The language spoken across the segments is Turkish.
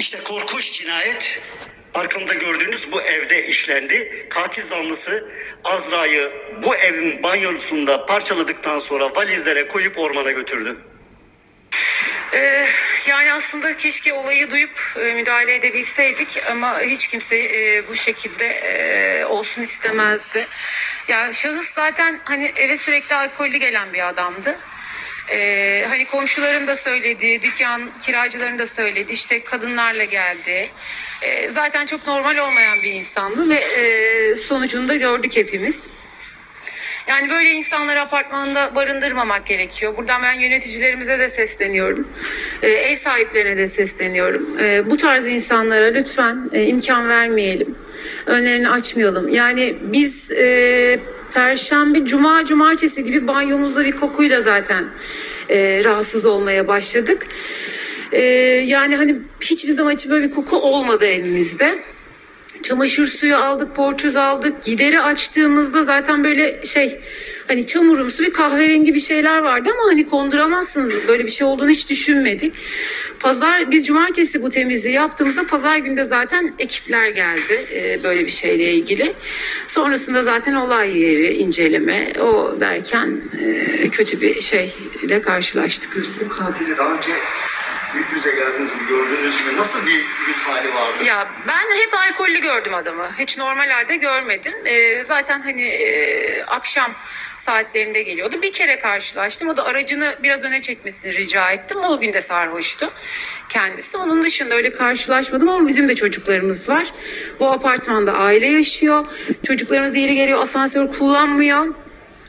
İşte korkunç cinayet arkamda gördüğünüz bu evde işlendi. Katil zanlısı Azra'yı bu evin banyosunda parçaladıktan sonra valizlere koyup ormana götürdü. Ee, yani aslında keşke olayı duyup e, müdahale edebilseydik ama hiç kimse e, bu şekilde e, olsun istemezdi. Ya şahıs zaten hani eve sürekli alkollü gelen bir adamdı. Ee, hani komşuların da söylediği, dükkan kiracıların da söylediği işte kadınlarla geldi. Ee, zaten çok normal olmayan bir insandı ve e, sonucunu da gördük hepimiz. Yani böyle insanları apartmanında barındırmamak gerekiyor. Buradan ben yöneticilerimize de sesleniyorum. Ee, ev sahiplerine de sesleniyorum. Ee, bu tarz insanlara lütfen e, imkan vermeyelim. Önlerini açmayalım. Yani biz e, Perşembe, Cuma, Cumartesi gibi banyomuzda bir kokuyla zaten e, rahatsız olmaya başladık. E, yani hani hiçbir zaman hiç böyle bir koku olmadı evimizde. Çamaşır suyu aldık, porçuz aldık. Gideri açtığımızda zaten böyle şey hani çamurumsu bir kahverengi bir şeyler vardı ama hani konduramazsınız. Böyle bir şey olduğunu hiç düşünmedik. Pazar biz cumartesi bu temizliği yaptığımızda pazar günde zaten ekipler geldi e, böyle bir şeyle ilgili. Sonrasında zaten olay yeri inceleme o derken e, kötü bir şeyle karşılaştık. Bu katili daha önce yüz yüze geldiniz mi, gördünüz mü? Nasıl bir yüz hali vardı? Ya ben hep alkollü gördüm adamı. Hiç normal halde görmedim. Ee, zaten hani e, akşam saatlerinde geliyordu. Bir kere karşılaştım. O da aracını biraz öne çekmesini rica ettim. O gün de sarhoştu kendisi. Onun dışında öyle karşılaşmadım ama bizim de çocuklarımız var. Bu apartmanda aile yaşıyor. Çocuklarımız yeri geliyor asansör kullanmıyor.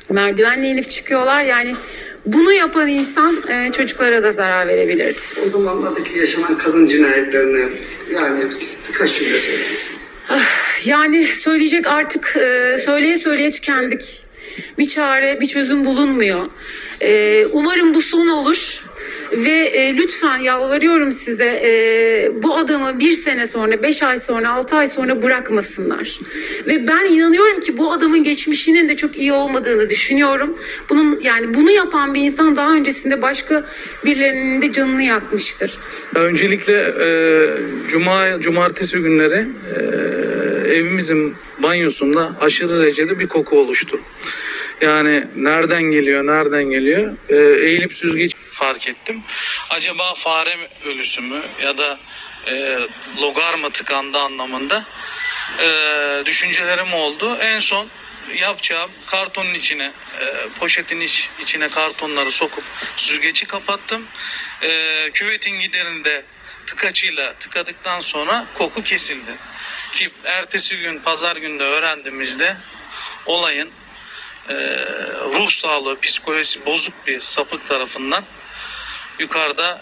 Merdivenle inip çıkıyorlar. Yani bunu yapan insan e, çocuklara da zarar verebilirdi. O zamanlardaki yaşanan kadın cinayetlerine yani birkaç cümle söyler misiniz? Yani söyleyecek artık e, söyleye söyleye tükendik. Bir çare, bir çözüm bulunmuyor. E, umarım bu son olur. Ve e, lütfen yalvarıyorum size e, bu adamı bir sene sonra, beş ay sonra, altı ay sonra bırakmasınlar. Ve ben inanıyorum ki bu adamın geçmişinin de çok iyi olmadığını düşünüyorum. Bunun yani bunu yapan bir insan daha öncesinde başka birilerinin de canını yakmıştır. Öncelikle e, cuma cumartesi günleri e, evimizin banyosunda aşırı derecede bir koku oluştu. Yani nereden geliyor, nereden geliyor? E, eğilip süzgeç fark ettim. Acaba fare ölüsü mü ya da e, logar mı tıkandı anlamında e, düşüncelerim oldu. En son yapacağım kartonun içine e, poşetin iç, içine kartonları sokup süzgeci kapattım. E, küvetin giderinde tıkaçıyla tıkadıktan sonra koku kesildi. Ki ertesi gün pazar günde öğrendiğimizde olayın e, ruh sağlığı psikolojisi bozuk bir sapık tarafından yukarıda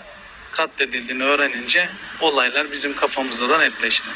katledildiğini öğrenince olaylar bizim kafamızda da netleşti.